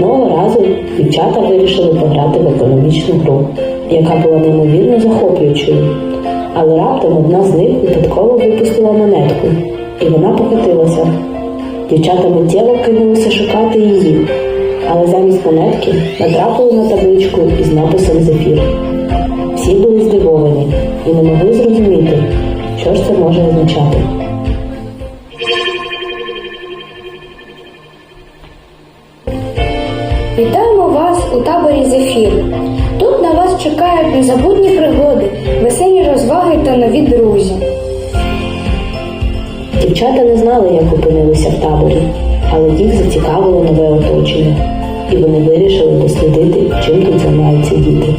Одного разу дівчата вирішили пограти в економічну гру, яка була неймовірно захоплюючою. Але раптом одна з них випадково випустила монетку, і вона покотилася. Дівчата миттєво кинулися шукати її, але замість монетки натрапили на табличку із написом Зефір. Всі були здивовані і не могли зрозуміти, що ж це може означати. У таборі Зефір. Тут на вас чекають незабутні пригоди, веселі розваги та нові друзі. Дівчата не знали, як опинилися в таборі, але їх зацікавило нове оточення, і вони вирішили дослідити, чим тут займаються діти.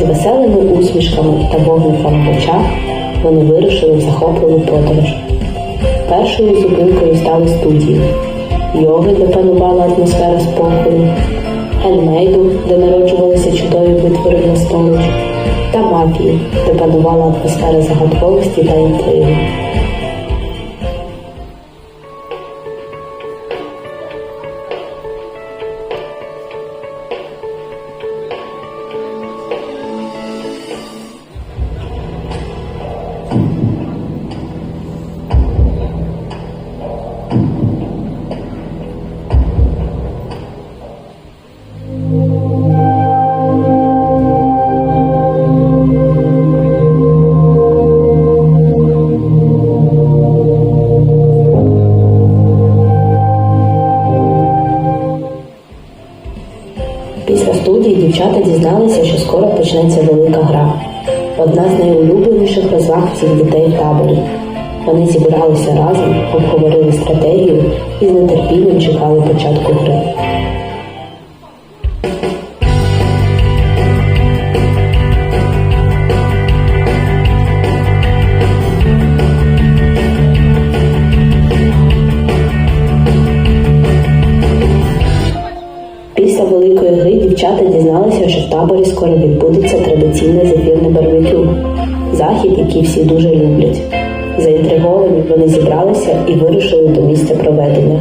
З веселими усмішками та вогником в очах вони вирушили в захопливу подорож. Першою зупинкою стали студії йоги, де панувала атмосфера спокою, гельмейду, де народжувалися чудові витвори на столич, та мафії, де панувала атмосфера загадковості та інтриги. Дівчата дізналися, що скоро почнеться велика гра. Одна з найулюбленіших розваг цих дітей в таборі. Вони зібралися разом, обговорили стратегію і з нетерпінням чекали початку гри. Дівчата дізналися, що в таборі скоро відбудеться традиційне зефірне барбекю захід, який всі дуже люблять. Заінтриговані вони зібралися і вирушили до місця проведення,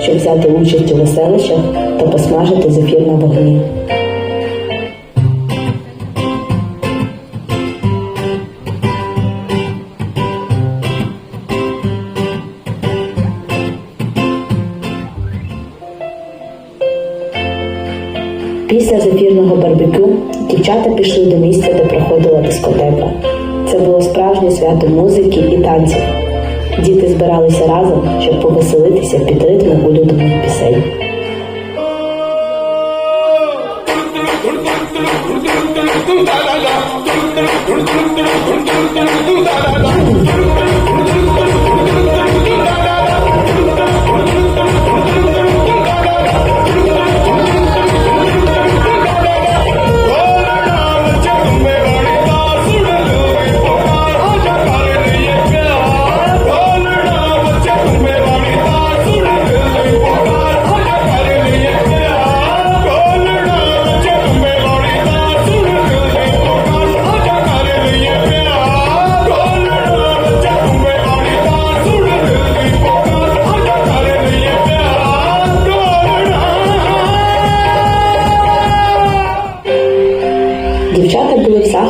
щоб взяти участь у веселищах та посмажити зефір на вогні. Дівчата пішли до місця, де проходила дискотека. Це було справжнє свято музики і танців. Діти збиралися разом, щоб повеселитися під ритми улюблених пісень. Дівчата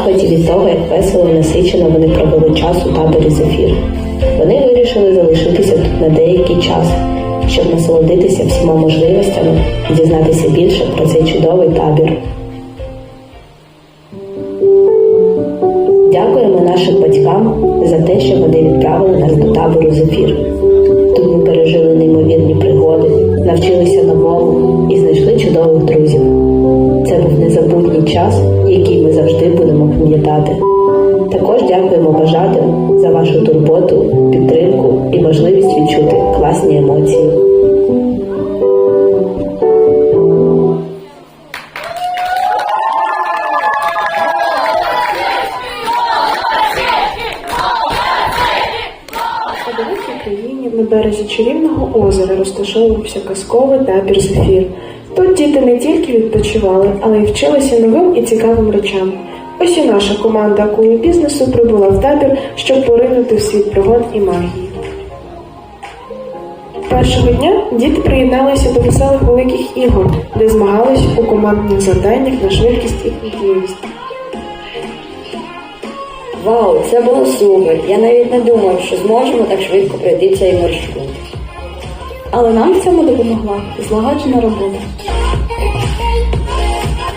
захваті від того, як весело і насичено вони провели час у таборі Зефір. Вони вирішили залишитися тут на деякий час, щоб насолодитися всіма можливостями і дізнатися більше про цей чудовий табір. Дякуємо нашим батькам за те, що вони відправили нас до табору Зефір. Тут ми пережили неймовірні пригоди, навчилися новому і знайшли чудових друзів. Це був незабутній час, який ми завжди будемо пам'ятати. Також дякуємо бажати за вашу турботу, підтримку і можливість відчути класні емоції. Березі чарівного озера розташовувався казковий табір Зефір. Тут діти не тільки відпочивали, але й вчилися новим і цікавим речам. Ось і наша команда акули бізнесу прибула в табір, щоб поринути в світ пригод і магії. Першого дня діти приєдналися до веселих великих ігор, де змагались у командних завданнях на швидкість і кмітливість. Вау, це було супер. Я навіть не думав, що зможемо так швидко пройти цей маршрут. Але нам в цьому допомогла злагоджена робота.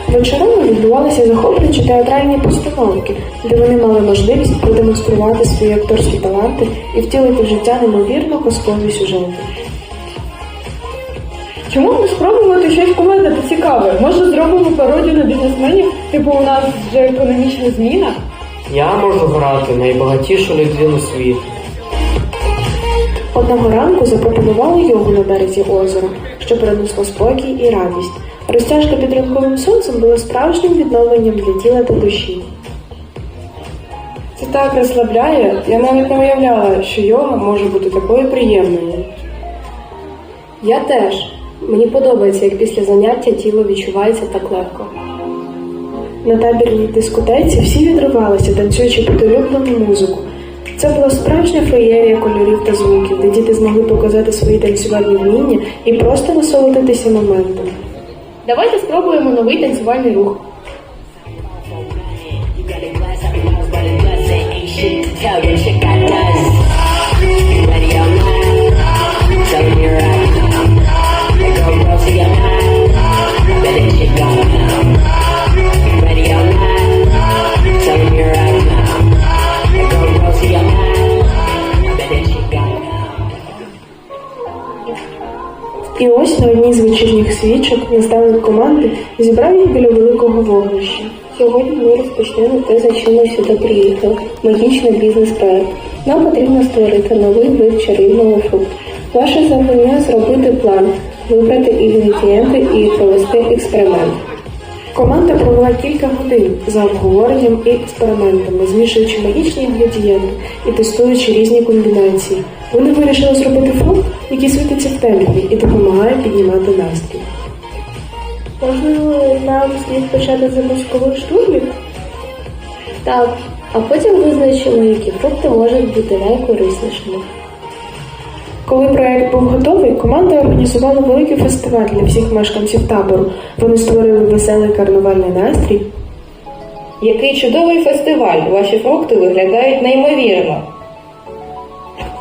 Вечорами відбувалися захоплюючі театральні постановки, де вони мали можливість продемонструвати свої акторські таланти і втілити в життя неймовірно казкові сюжети. Чому не спробувати щось комедне та цікаве? Може зробимо пародію на бізнесменів, типу у нас вже економічна зміна? Я можу грати найбагатішу людину світу. Одного ранку запропонували йогу на березі озера, що принесло спокій і радість. Розтяжка під ранковим сонцем була справжнім відновленням для тіла та душі. Це так розслабляє. Я навіть не уявляла, що йога може бути такою приємною. Я теж. Мені подобається, як після заняття тіло відчувається так легко. На табірній дискотеці всі відривалися, танцюючи під улюблену музику. Це була справжня феєрія кольорів та звуків, де діти змогли показати свої танцювальні вміння і просто насолодитися моментом. Давайте спробуємо новий танцювальний рух. І ось на одній з вечірніх свічок наставник команди зібрав їх біля великого вогнища. Сьогодні ми розпочнемо те, за чим ми сюди приїхали. Магічний бізнес-проект. Нам потрібно створити новий вид чарівного фрукту. Ваше завдання зробити план, вибрати інгредієнти і провести експеримент. Команда провела кілька годин за обговоренням і експериментами, змішуючи магічні інгредієнти і тестуючи різні комбінації. Вони вирішили зробити фрукт, який світиться в темряві і допомагає піднімати настрій. Можливо, нам слід почати з мозкових штурмів? Так, а потім визначимо, які фрукти можуть бути найкориснішими. Коли проект був готовий, команда організувала великий фестиваль для всіх мешканців табору. Вони створили веселий карнавальний настрій Який чудовий фестиваль! Ваші фрукти виглядають неймовірно.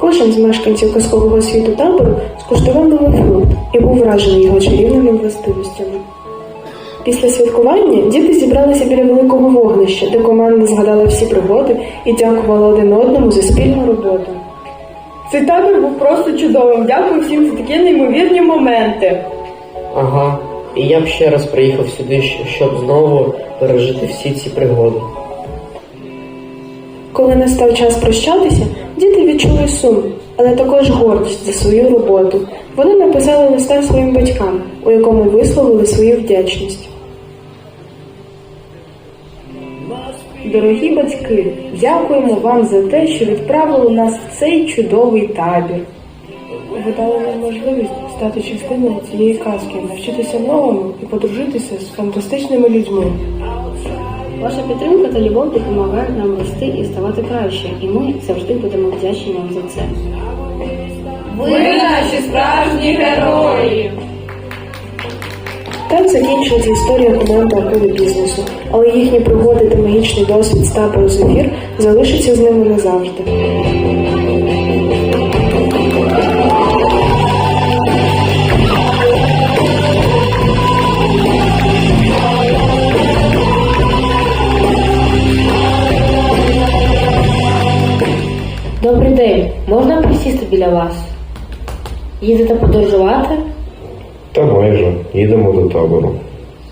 Кожен з мешканців казкового світу табору скуштував новий фрукт і був вражений його чарівними властивостями. Після святкування діти зібралися біля великого вогнища, де команда згадала всі пригоди і дякувала один одному за спільну роботу. Цей табір був просто чудовим. Дякую всім за такі неймовірні моменти. Ага. І я б ще раз приїхав сюди, щоб знову пережити всі ці пригоди. Коли настав час прощатися, діти відчули сум, але також гордість за свою роботу. Вони написали листа своїм батькам, у якому висловили свою вдячність. Дорогі батьки, дякуємо вам за те, що відправили нас в цей чудовий табір. Ви дали нам можливість стати частиною цієї казки, навчитися новому і подружитися з фантастичними людьми. Ваша підтримка та любов допомагають нам рости і ставати краще, і ми завжди будемо вдячні вам за це. Ви наші справжні герої! Так закінчується історія команди акули бізнесу, але їхні пригоди та магічний досвід з табору Зефір залишаться з ними назавжди. Добрий день, можна присісти біля вас? Їдете подорожувати? Та майже їдемо до табору.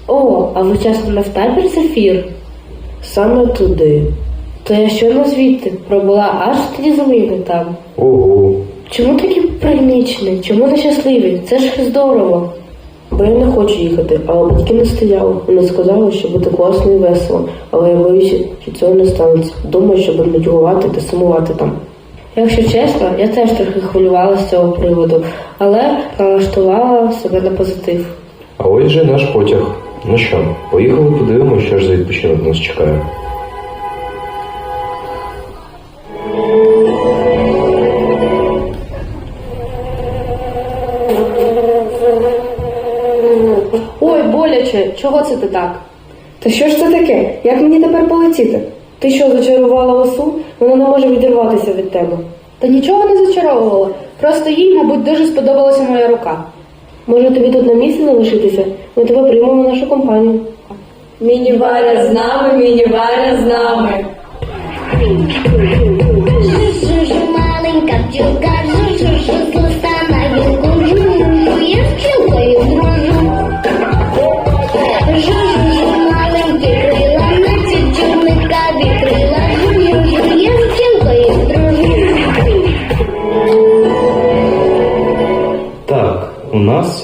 О, а ви часом не в табір Зефір? Саме туди. То я щойно звідти пробула аж тоді зміни там. Ого, Чому такі пригнічені? Чому не щасливі? Це ж здорово. Бо я не хочу їхати, але батьки не стояли. Вони сказали, що буде класно і весело, але я боюся, що цього не станеться. Думаю, що буду нудьгувати та сумувати там. Якщо чесно, я теж трохи хвилювалася з цього приводу, але налаштувала себе на позитив. А ось же наш потяг. Ну що, поїхали, подивимося, що ж за відпочинок нас чекає. Ой, боляче, чого це ти так? Та що ж це таке? Як мені тепер полетіти? Ти що, зачарувала лосу? Вона не може відірватися від тебе. Та нічого не зачаровувала. Просто їй, мабуть, дуже сподобалася моя рука. Може тобі тут на місці залишитися? Ми тебе приймемо в нашу компанію. Міні-варя з нами, міні-варя з нами. Жужу, маленька бджілка, жужу, з листа на гілку, жужу, я з пчілкою дружу.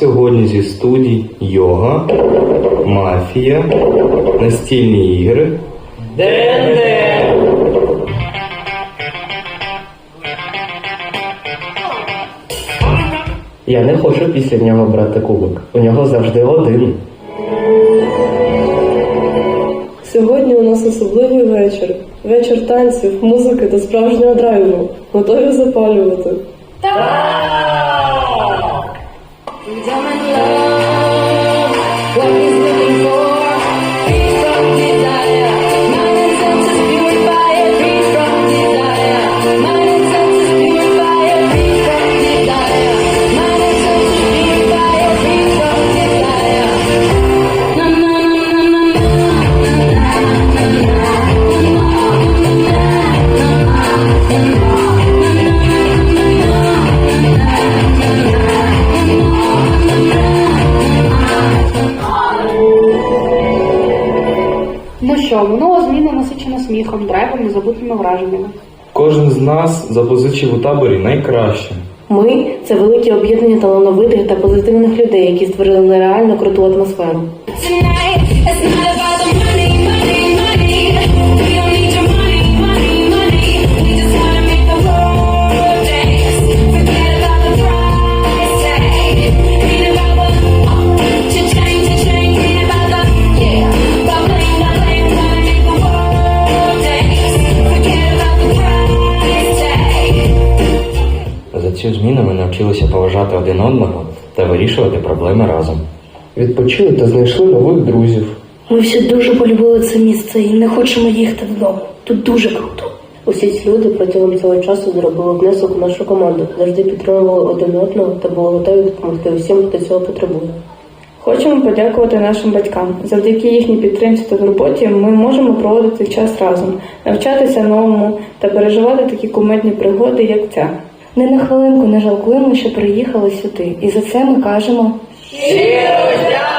Сьогодні зі студій йога, мафія, настільні ігри. Я не хочу після нього брати кубок. У нього завжди один. Сьогодні у нас особливий вечір. Вечір танців, музики та справжнього драйву. Готові запалювати. Ну що, минуло зміна насичена сміхом, драйвом, незабутніми враженнями. Кожен з нас запозичив у таборі найкраще. Ми це велике об'єднання талановитих та позитивних людей, які створили нереально круту атмосферу. Один одного та вирішувати проблеми разом. Відпочили та знайшли нових друзів. Ми всі дуже полюбили це місце і не хочемо їхати додому. Тут дуже круто. Усі ці люди протягом цього часу зробили внесок в нашу команду, завжди підтримували один одного та були готові допомогти усім, хто цього потребує. Хочемо подякувати нашим батькам. Завдяки їхній підтримці та турботі ми можемо проводити час разом, навчатися новому та переживати такі кумедні пригоди, як ця. Не на хвилинку не жалкуємо, що приїхали сюди. І за це ми кажемо Щиро